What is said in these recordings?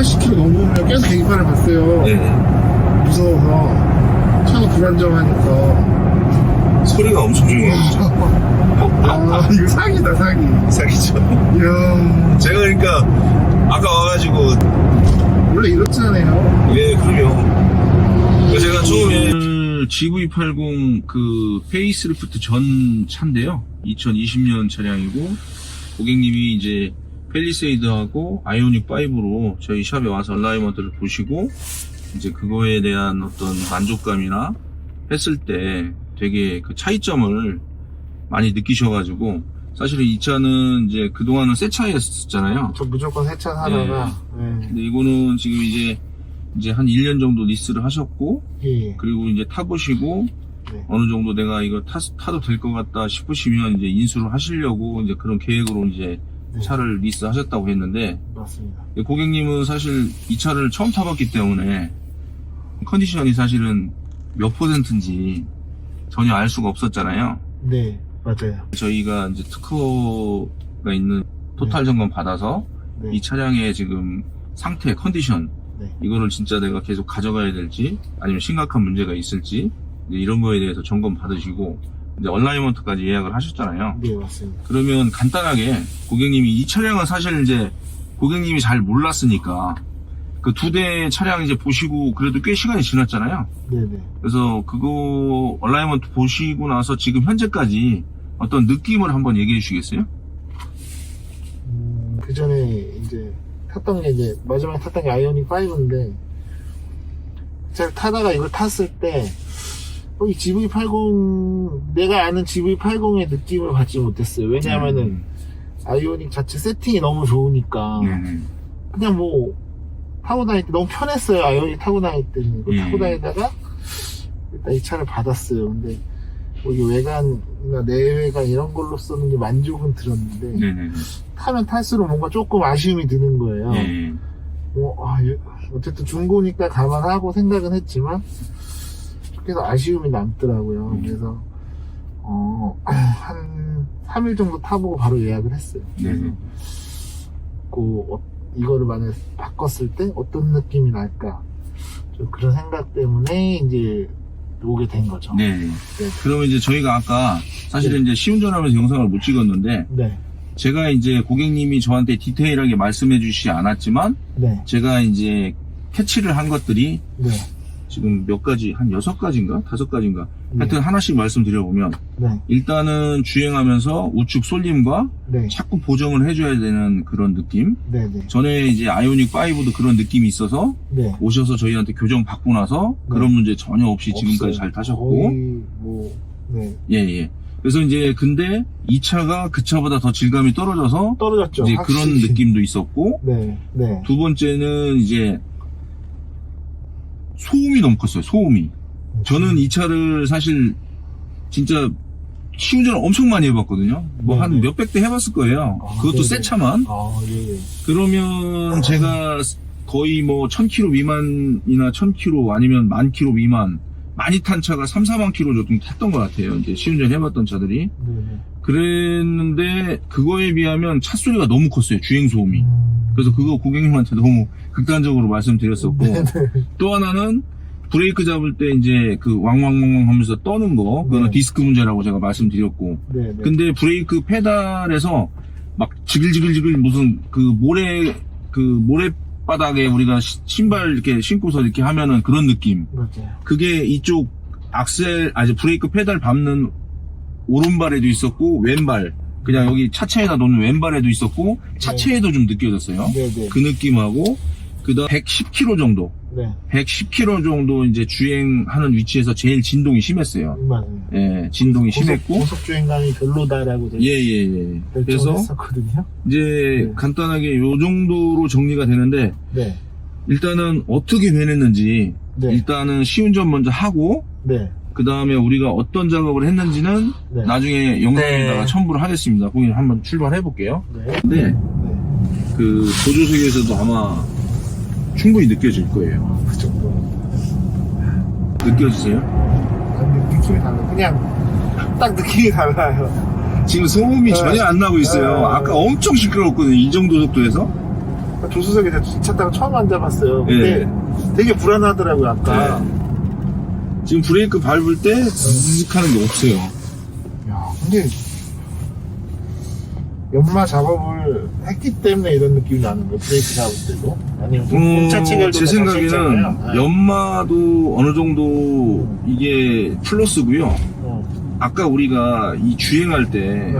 80km 넘으면 계속 계기판을 봤어요. 네. 무서워서 차가 불안정하니까. 소리가 엄청 조용해요. 아, 이거 사기다, 사기. 사기죠. 이야, 제가 그러니까 아까 와가지고 원래 이렇잖아요. 예 그럼요. 제가 처음에 GV80 그 페이스리프트 전 차인데요. 2020년 차량이고 고객님이 이제 펠리세이드하고 아이오닉 5로 저희 샵에 와서 얼라이먼트를 보시고 이제 그거에 대한 어떤 만족감이나 했을 때 되게 그 차이점을 많이 느끼셔가지고 사실은 이 차는 이제 그동안은 새 차였잖아요. 저 무조건 세차 사다가, 예. 근데 이거는 지금 이제 이제 한 1년 정도 리스를 하셨고 예. 그리고 이제 타보시고 네. 어느 정도 내가 이거 타, 타도 될 것 같다 싶으시면 이제 인수를 하시려고 이제 그런 계획으로 이제 네. 차를 리스 하셨다고 했는데 맞습니다. 고객님은 사실 이 차를 처음 타봤기 때문에 컨디션이 사실은 몇 퍼센트인지 전혀 알 수가 없었잖아요. 네, 맞아요. 저희가 이제 특허가 있는 토탈 점검 받아서 네. 이 차량의 지금 상태, 컨디션 네. 이거를 진짜 내가 계속 가져가야 될지 아니면 심각한 문제가 있을지 이런 거에 대해서 점검 받으시고 이제 얼라이먼트까지 예약을 하셨잖아요. 네, 맞습니다. 그러면 간단하게 고객님이 이 차량은 사실 이제 고객님이 잘 몰랐으니까 그 두 대 차량 이제 보시고 그래도 꽤 시간이 지났잖아요. 네네. 그래서 그거 얼라이먼트 보시고 나서 지금 현재까지 어떤 느낌을 한번 얘기해 주시겠어요? 음, 그 전에 이제 탔던 게 이제 마지막에 탔던 게 아이오닉 5인데 제가 타다가 이걸 탔을 때 어, 이 GV80 내가 아는 GV80의 느낌을 받지 못했어요. 왜냐하면은 음. 아이오닉 자체 세팅이 너무 좋으니까 네네. 그냥 뭐 타고 다닐 때 너무 편했어요. 아이오닉 타고 다닐 때는 음. 타고 다니다가 일단 이 차를 받았어요. 근데 뭐 외관이나 내외관 이런 걸로서는 이제 만족은 들었는데 네네. 타면 탈수록 뭔가 조금 아쉬움이 드는 거예요. 예. 뭐, 아, 예, 어쨌든 중고니까 감안하고 생각은 했지만, 계속 아쉬움이 남더라고요. 음. 그래서, 어, 한 3일 정도 타보고 바로 예약을 했어요. 네네. 그, 어, 이거를 만약에 바꿨을 때 어떤 느낌이 날까. 좀 그런 생각 때문에 이제 오게 된 거죠. 네. 네. 그러면 이제 저희가 아까 사실은 이제 시운전하면서 영상을 못 찍었는데 네. 제가 이제 고객님이 저한테 디테일하게 말씀해 주시지 않았지만 네. 제가 이제 캐치를 한 것들이 네. 지금 몇 가지 한 여섯 가지인가 다섯 가지인가 네. 하여튼 하나씩 말씀드려보면 네. 일단은 주행하면서 우측 쏠림과 네. 자꾸 보정을 해줘야 되는 그런 느낌 네. 네. 전에 이제 아이오닉 5도 그런 느낌이 있어서 네. 오셔서 저희한테 교정 받고 나서 네. 그런 문제 전혀 없이 지금까지 없어요. 잘 타셨고 거의 뭐, 네. 예, 예. 그래서 이제 근데 이 차가 그 차보다 더 질감이 떨어져서 떨어졌죠. 이제 그런 확실히. 느낌도 있었고 네, 네. 두 번째는 이제 소음이 너무 컸어요. 소음이. 저는 이 차를 사실 진짜 시운전을 엄청 많이 해봤거든요. 뭐한 네네. 몇백 대 해봤을 거예요. 아, 그것도 네네. 새 차만. 아, 예, 예. 그러면 제가 거의 뭐 1000km 미만이나 1000km 아니면 만 킬로 미만 많이 탄 차가 3, 4만 킬로 정도 탔던 것 같아요. 이제 시운전 해봤던 차들이. 네, 네. 그랬는데 그거에 비하면 차 소리가 너무 컸어요. 주행 소음이. 음, 그래서 그거 고객님한테 너무 극단적으로 말씀드렸었고 네, 네. 또 하나는 브레이크 잡을 때 이제 그 왕왕왕왕 하면서 떠는 거 그거는 네. 디스크 문제라고 제가 말씀드렸고 네, 네. 근데 브레이크 페달에서 막 지글지글지글 무슨 그 모래 그 모래 바닥에 우리가 시- 신발 이렇게 신고서 이렇게 하면은 그런 느낌 맞아요. 그게 이쪽 악셀 아니 브레이크 페달 밟는 오른발에도 있었고 왼발. 그냥 여기 차체에다 놓는 왼발에도 있었고 차체에도 좀 느껴졌어요. 네, 네. 그 느낌하고 그다음 110km 정도. 네, 110km 정도 이제 주행하는 위치에서 제일 진동이 심했어요. 맞아요. 예 진동이 심했고. 고속 주행감이 별로다라고 제가 예예예. 결정을 그래서 했었거든요. 이제 네. 간단하게 요 정도로 정리가 되는데 네, 일단은 어떻게 변했는지 네, 일단은 시운전 먼저 하고 네, 그 다음에 우리가 어떤 작업을 했는지는 네. 나중에 영상에다가 네. 첨부를 하겠습니다. 고객님 한번 출발해 볼게요. 네, 근데 네. 그 보조석에서도 아마 충분히 느껴질 거예요. 그 정도. 느껴지세요? 근데 느낌이 달라요. 그냥 딱 느낌이 달라요. 지금 소음이 네. 전혀 안 나고 있어요. 네. 아까 엄청 시끄러웠거든요. 이 정도 속도에서. 조수석에 차 타고 처음 앉아봤어요. 근데 예. 되게 불안하더라고요, 아까. 지금 브레이크 밟을 때 zzz 하는 게 없어요. 야, 근데 연마 작업을 했기 때문에 이런 느낌이 나는 거예요. 브레이크 잡을 때도. 아니면 좀 공차 체결도 어, 제 생각에는 네. 연마도 어느 정도 이게 플러스고요. 어, 아까 우리가 이 주행할 때 네.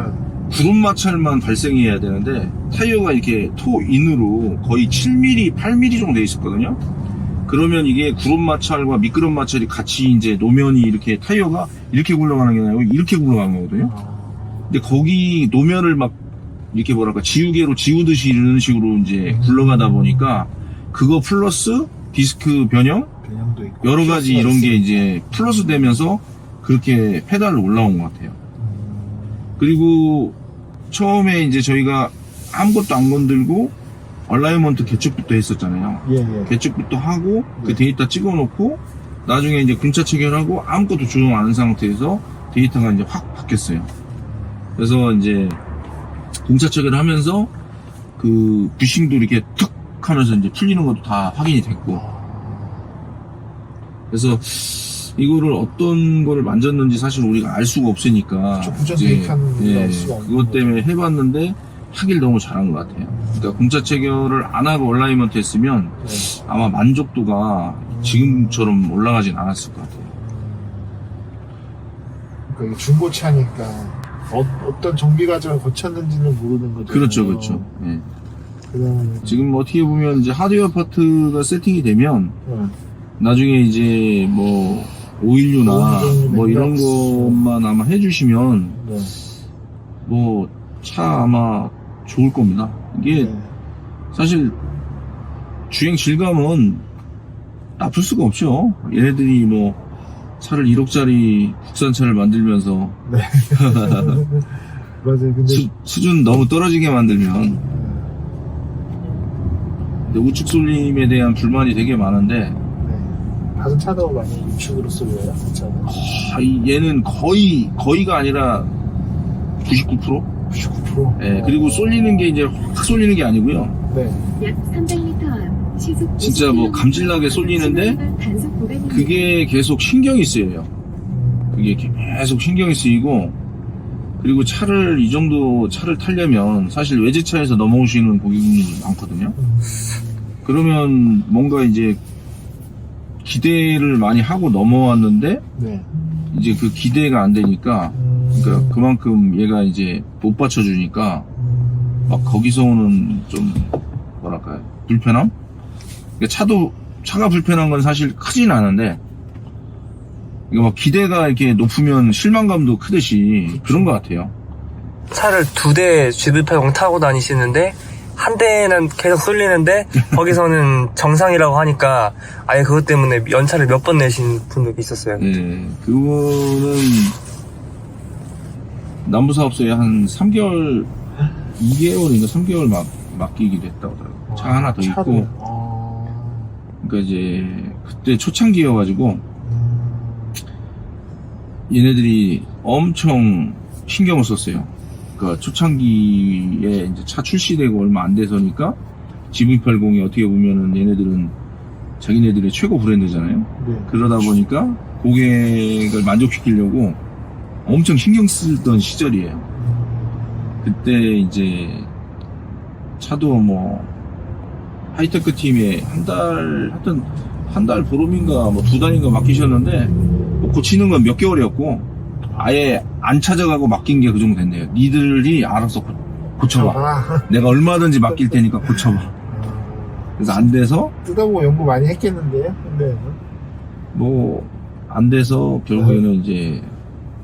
구름 마찰만 발생해야 되는데 타이어가 이렇게 토 인으로 거의 7mm, 8mm 정도 돼 있었거든요. 그러면 이게 구름 마찰과 미끄럼 마찰이 같이 이제 노면이 이렇게 타이어가 이렇게 굴러가는 게 아니고 이렇게 굴러가는 거거든요. 아, 근데 거기 노면을 막 이렇게 뭐랄까 지우개로 지우듯이 이런 식으로 이제 굴러가다 보니까 그거 플러스 디스크 변형. 여러 가지 이런 게. 이제 플러스 되면서 그렇게 페달로 올라온 것 같아요. 음, 그리고 처음에 이제 저희가 아무것도 안 건들고 얼라이먼트 개측부터 했었잖아요. 예, 예. 개측부터 하고 그 네. 데이터 찍어놓고 나중에 이제 군차 체결하고 아무것도 조정 안 한 상태에서 데이터가 이제 확 바뀌었어요. 그래서 이제 군차 체결하면서 그 부싱도 이렇게 툭 하면서 이제 풀리는 것도 다 확인이 됐고 그래서 이거를 어떤 거를 만졌는지 사실 우리가 알 수가 없으니까 그쵸, 대입하는 걸 예, 알 수가 없는 그것 때문에 해봤는데 하길 너무 잘한 것 같아요. 그러니까 공차 체결을 안 하고 얼라이먼트 했으면 네. 아마 만족도가 지금처럼 올라가진 않았을 것 같아요. 그러니까 중고차니까 어, 떤 정비 과정을 거쳤는지는 모르는 거죠. 그렇죠, 그렇죠. 예. 그러면 지금 어떻게 보면 이제 하드웨어 파트가 세팅이 되면 네. 나중에 이제 뭐 오일류나 오일 뭐 이런. 것만 아마 해주시면 네. 뭐차 아마 좋을 겁니다. 이게 네. 사실 주행 질감은 나쁠 수가 없죠. 얘네들이 뭐 차를 1억짜리 국산차를 만들면서 네. 맞아요. 근데 수, 수준 너무 떨어지게 만들면 근데 우측 쏠림에 대한 불만이 되게 많은데 네. 다른 차도 많이 우측으로 쏠려요. 그. 아, 이- 얘는 거의 거의가 아니라 99%? 99%. 예, 그리고 쏠리는 게 이제 확 쏠리는 게 아니고요. 네. 약 300m 앞 시속 진짜 뭐 감질나게 쏠리는데 단속 구간입니다. 그게 계속 신경이 쓰여요. 음, 그게 계속 신경이 쓰이고 그리고 차를 이 정도 차를 타려면 사실 외제차에서 넘어오시는 고객님이 많거든요. 음, 그러면 뭔가 이제 기대를 많이 하고 넘어왔는데 네. 이제 그 기대가 안 되니까 음, 그러니까 그만큼 얘가 이제 못 받쳐주니까 음, 막 거기서 오는 좀 뭐랄까요 불편함? 그러니까 차도 차가 불편한 건 사실 크진 않은데 이거 막 기대가 이렇게 높으면 실망감도 크듯이 그런 것 같아요. 차를 두 대 GV80 타고 다니시는데 한 대는 계속 쏠리는데 거기서는 정상이라고 하니까 아예 그것 때문에 연차를 몇 번 내신 분도 있었어요. 예, 그거는 남부사업소에 한 3개월, 2개월인가 3개월 막 맡기기도 했다고 하더라고요. 차 하나 더 차를, 있고, 어, 그러니까 이제 그때 초창기여가지고 음, 얘네들이 엄청 신경을 썼어요. 그러니까 초창기에 이제 차 출시되고 얼마 안 돼서니까 GV80이 어떻게 보면은 얘네들은 자기네들의 최고 브랜드잖아요. 네. 그러다 보니까 고객을 만족시키려고 엄청 신경 쓰던 시절이에요. 음, 그때 이제 차도 뭐 하이테크 팀에 한 달 하여튼 한 달 보름인가 뭐 두 달인가 맡기셨는데 뭐 고치는 건 몇 개월이었고 아예 안 찾아가고 맡긴 게 그 정도 됐네요. 니들이 알아서 고, 고쳐봐. 아, 내가 얼마든지 맡길 테니까 고쳐봐. 그래서 안 돼서 뜯어보고 연구 많이 했겠는데요? 근데, 뭐 안 돼서 결국에는 이제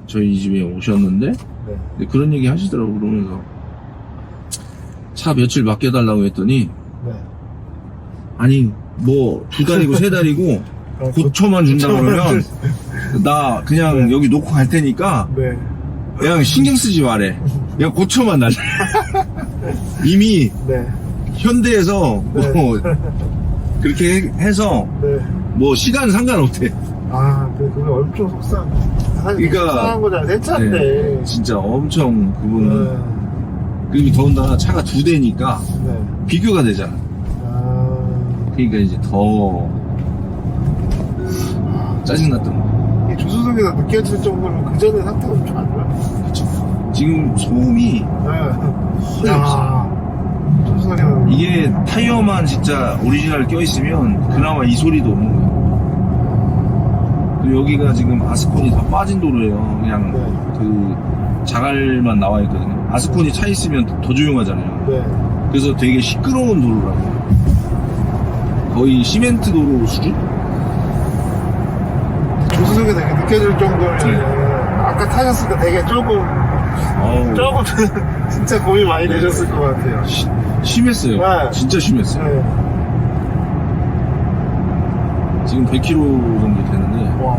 저희 집에 오셨는데 네. 근데 그런 얘기 하시더라고 그러면서 차 며칠 맡겨달라고 했더니 네. 아니 뭐 두 달이고 세 달이고 아, 고쳐만 준다 그러면 나 그냥 여기 놓고 갈 테니까 네. 그냥 신경 쓰지 말래 그냥 고쳐만 달래 이미 네. 현대에서 뭐 그렇게 해서 네. 뭐 시간 상관없대 아, 그, 그게 엄청 속상. 사실 그러니까- 속상한 거잖아. 새 차인데. 진짜 엄청 그분은 네. 그리고 더군다나 차가 두 대니까 네. 비교가 되잖아 그러니까 이제 더 짜증났던 거. 이 조수석에서 느껴질 정도면 그 전에 상태가 엄청 안 좋아. 지금 소음이 네. 야, 조수석에는 이게 타이어만 진짜 오리지널 껴있으면 그나마 이 소리도 없는. 그리고 여기가 지금 아스콘이 다 빠진 도로예요. 그냥 네. 그 자갈만 나와 있거든요. 아스콘이 차 있으면 더 조용하잖아요. 네. 그래서 되게 시끄러운 도로라고. 거의 시멘트 도로 수준? 조수석에 되게 느껴질 정도면 네. 아까 타셨을 때 되게 조금 어우, 조금 진짜 고민 많이 되셨을 것 같아요. 시- 심했어요. 네. 진짜 심했어요. 네. 지금 100km 정도 되는데. 와.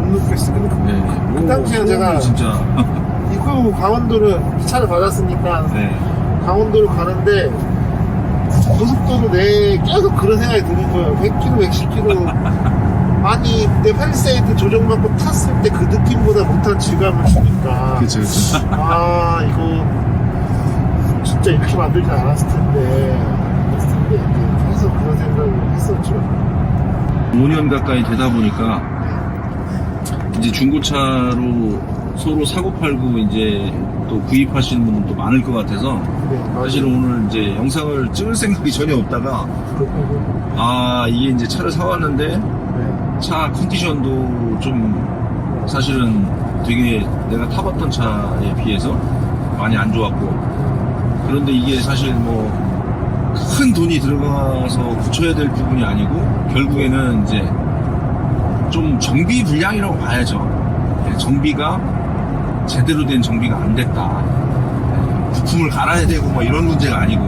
못 느꼈어. 근데 그- 네. 그 당시에 제가- 진짜. 이거 강원도를 차를 받았으니까 네. 강원도를 가는데 고속도로 내에 계속 그런 생각이 드는 거예요. 100km, 110km. 아니, 내 펠리세이드 조정받고 탔을 때 그 느낌보다 못한 질감을 주니까. 그쵸, 그쵸. 아, 이거 진짜 이렇게 만들지 않았을 텐데. 했을 텐데, 이제 생각을 했었죠. 5년 가까이 되다 보니까 이제 중고차로 서로 사고 팔고 이제 또 구입하시는 분들도 많을 것 같아서 네. 사실은 오늘 이제 영상을 찍을 생각이 전혀 없다가 아 이게 이제 차를 사왔는데 네. 차 컨디션도 좀 사실은 되게 내가 타봤던 차에 비해서 많이 안 좋았고 그런데 이게 사실 뭐 큰 돈이 들어가서 붙여야 될 부분이 아니고 결국에는 이제 좀 정비 불량이라고 봐야죠. 네, 정비가 제대로 된 정비가 안 됐다. 네, 부품을 갈아야 되고 뭐 이런 문제가 아니고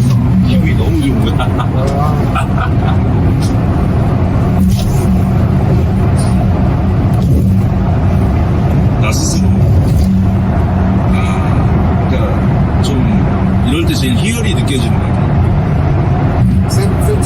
기분이 너무 좋은 거야. 아, 나 스스로. 아, 그러니까 좀 이럴 때 제일 희열이 느껴지는 것 같아요.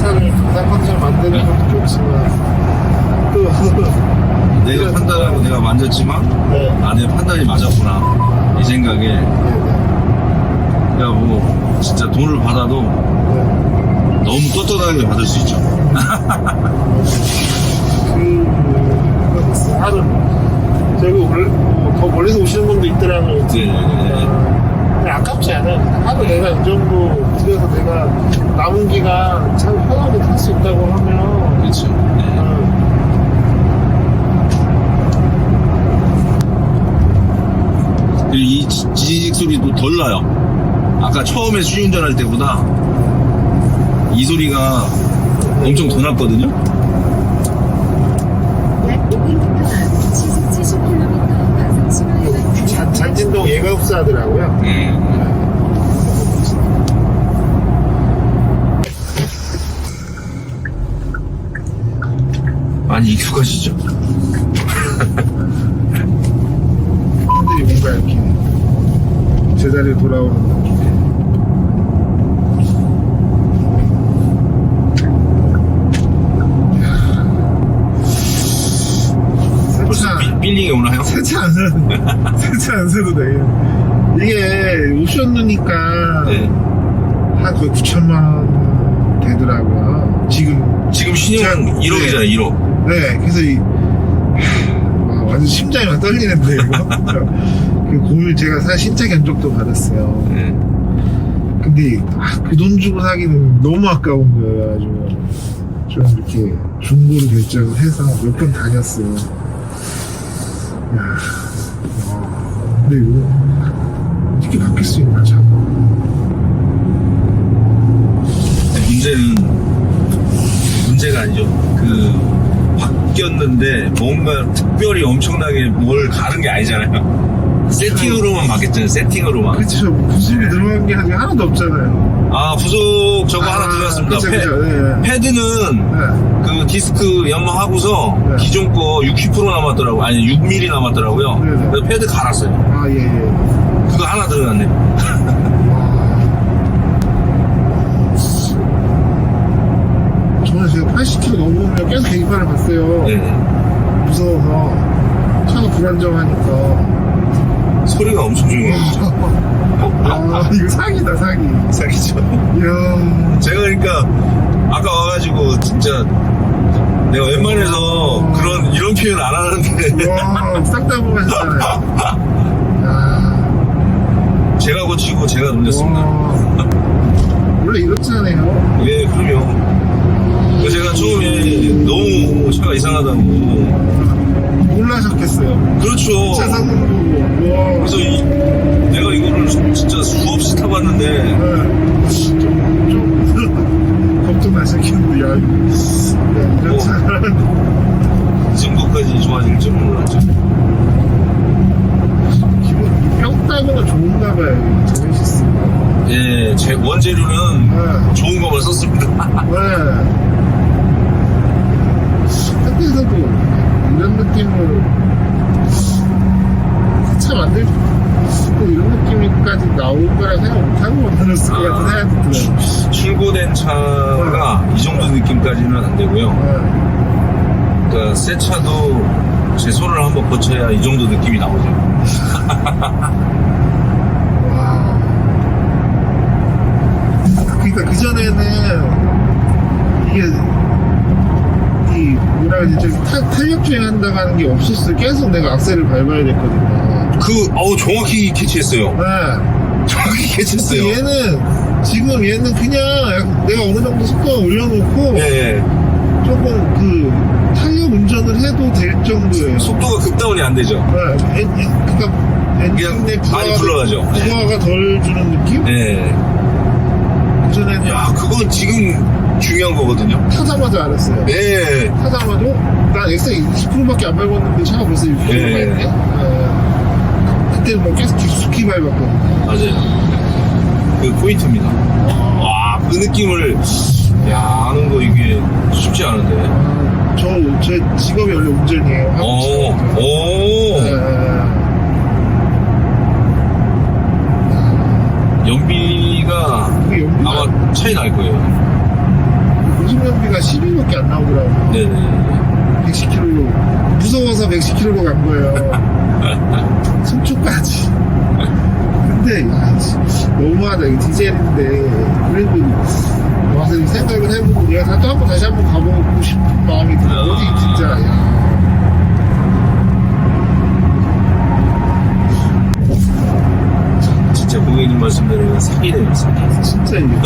차를 가장 컨디션 만드는 것도 좋지만, 또, 내가 판단하고 내가 만졌지만 네. 아, 내 판단이 맞았구나 이 생각에 네, 네. 야, 뭐 진짜 돈을 받아도 네. 너무 떳떳하게 받을 수 있죠. 그, 저기, 올- 뭐더 멀리서 오시는 분도 있더라고요. 네, 아, 근데 아깝지 않아요. 하루 내가 이 정도 들여서 내가 남은 기간 참 편하게 탈 수 있다고 하면, 그렇죠. 네. 어, 그리고 이 지- 지지직 소리도 덜 나요. 아까 처음에 수운전할 때보다 이 소리가 엄청 더 났거든요. 흡수하더라고요. 네. 많이 익숙하시죠? 사람들이 뭔가 이렇게 제자리에 돌아오는 느낌. 세차, 빌- 빌링이 오나요? 세차 안 사도, 세차 안 사도 돼요. 이게 오션누니까 네. 한 거의 9천만 원 되더라고요. 지금, 지금 신용 네. 1억이잖아요, 1억. 네, 그래서 이, 하, 와, 완전 심장이 막 떨리는데, 이거. 그 고일 제가 사실 신체 견적도 받았어요. 네. 근데 그돈 주고 사기는 너무 아까운 거예요. 아주 좀 이렇게 중고로 결정을 해서 몇 번 다녔어요. 야, 와, 근데 이거 어떻게 바뀔 수 있나 참. 문제는 문제가 아니죠. 그 바뀌었는데 뭔가 특별히 엄청나게 뭘 가른 게 아니잖아요. 세팅으로만 바뀌었잖아요. 세팅으로만. 그렇죠. 부수이 들어간 게 하나도 없잖아요. 아 부속 저거 하나 들어갔습니다. 그렇죠, 패, 그렇죠. 네, 네. 패드는 네. 그 디스크 연마하고서 네. 기존 거 60% 남았더라고요. 아니 6mm 남았더라고요. 네, 네. 그래서 패드 갈았어요. 아, 예, 예. 그거 하나 들어갔네. 저는 지금 80km 넘으면 계속 계기판을 봤어요. 네. 무서워서 차가 불안정하니까. 소리가 엄청 중요해요. 아, 이거 사기다, 사기. 사기죠. 이야. 제가 그러니까 아까 진짜 내가 웬만해서 그런 이런 표현 안 하는데 와, 싹다 보면서잖아요. 야, 제가 고치고 제가 놀렸습니다. 와. 원래 이렇잖아요. 예, 그럼요. 그 제가 처음에 너무 차가 이상하다고. 놀라셨겠어요. 그렇죠. 차 거고. 와. 그래서 이, 내가 이거를 진짜 수없이 타봤는데 네. 좀, 좀, 걱정하셨겠는데, 야, 이거. 야, 이런 뭐. 차는 이 정도까지 좋아질 줄 몰랐죠. 기분, 뼈 따고가 좋은가 봐요, 이 제네시스. 예, 제 원재료는 네. 좋은 것만 썼습니다. 네. 학교에서도 이런 느낌으로 차 만들 또 이런 느낌 까지 나올 거라 생각 못하고 만들었을 것 같은 생각이 들어요. 출고된 차가 이 정도 느낌까지는 안 되고요. 네. 그러니까 새 차도 제 손을 한번 거쳐야 이 정도 느낌이 나오죠. 와. 그러니까 그 전에는 이게 이 뭐라 그러지 좀 타- 탄력 주행한다고 하는 게 없었어요. 계속 내가 악셀을 밟아야 됐거든요. 그, 어우, 정확히 캐치했어요. 네. 정확히 근데 캐치했어요. 얘는 지금 얘는 그냥 내가 어느 정도 속도 올려놓고 예, 예. 조금 그 탄력 운전을 해도 될 정도예요. 속도가 급다운이 안 되죠. 네. 엔, 엔, 그러니까 엔진의 그냥 많이 굴러가죠. 네. 부하가 덜 주는 느낌? 예. 그전에는 야, 그건 지금 중요한 거거든요. 타자마자 알았어요. 예. 타자마자 난 엑셀 20%밖에 안 밟았는데 차가 벌써 60%가 예. 있네. 네. 그때는 뭐 계속 깊숙이 밟았거든요. 맞아요. 그 포인트입니다. 와, 그 느낌을, 야, 아는 거 이게 쉽지 않은데. 아, 저, 제 직업이 원래 운전이에요. 오, 한국 오. 네. 연비가 그 연비가 아마 차이 날 거예요. 요즘 연비가 12밖에 안 나오더라고요. 네네. 110km로 무서워서 110km로 간 거예요. 속초까지. 근데 야, 씨, 너무하다. 이거 디젤인데 그래도 와서 이 생각을 해보고 내가 다- 또 한번 다시 한번 가보고 싶은 마음이 들어. 어디 진짜 야. 진짜 고객님 말씀대로 사기네요, 사기. 진짜 이게.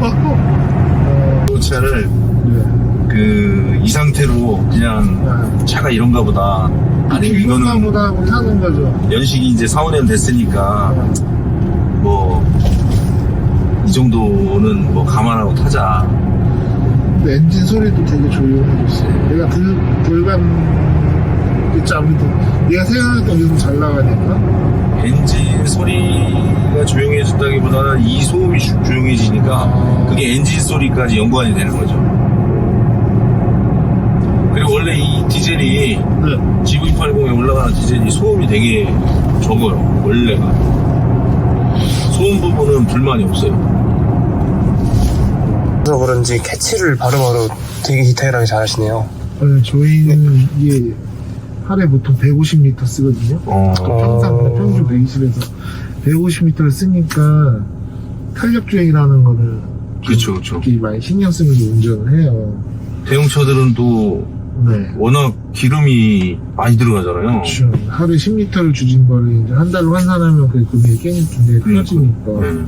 어, 이 차를 네. 그 이 상태로 그냥 네. 차가 이런가 보다. 아니면 이거는 보다 하고 타는 거죠. 연식이 이제 4, 5년 됐으니까 뭐 이 정도는 뭐 감안하고 타자. 근데 엔진 소리도 되게 조용해졌어요. 내가 들, 돌간, 그치, 아무래도 내가 생각했던 게좀 잘 나가니까. 엔진 소리가 조용해졌다기보다는 이 소음이 조- 조용해지니까 아. 그게 엔진 소리까지 연관이 되는 거죠. 그리고 원래 이 디젤이 네. GV80에 올라가는 디젤이 소음이 되게 적어요. 원래가. 소음 부분은 불만이 없어요. 그래서 그런지 캐치를 바로바로 되게 디테일하게 잘 하시네요. 네, 저희는 이게 하루에 보통 150m 쓰거든요. 어. 평상, 어. 평균 120에서 150m를 쓰니까 탄력 주행이라는 거를 그렇죠, 그렇죠. 많이 신경 쓰면서 운전을 해요. 대형차들은 또 네. 워낙 기름이 많이 들어가잖아요. 그렇죠. 하루에 10리터를 주진 거를 이제 한 달로 환산하면 그 금액이 굉장히 커지니까. 네.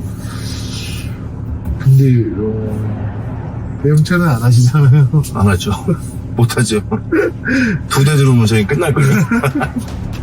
근데, 어, 대형차는 안 하시잖아요. 안 하죠. 못 하죠. 두 대 들어오면 저희 끝날 거예요.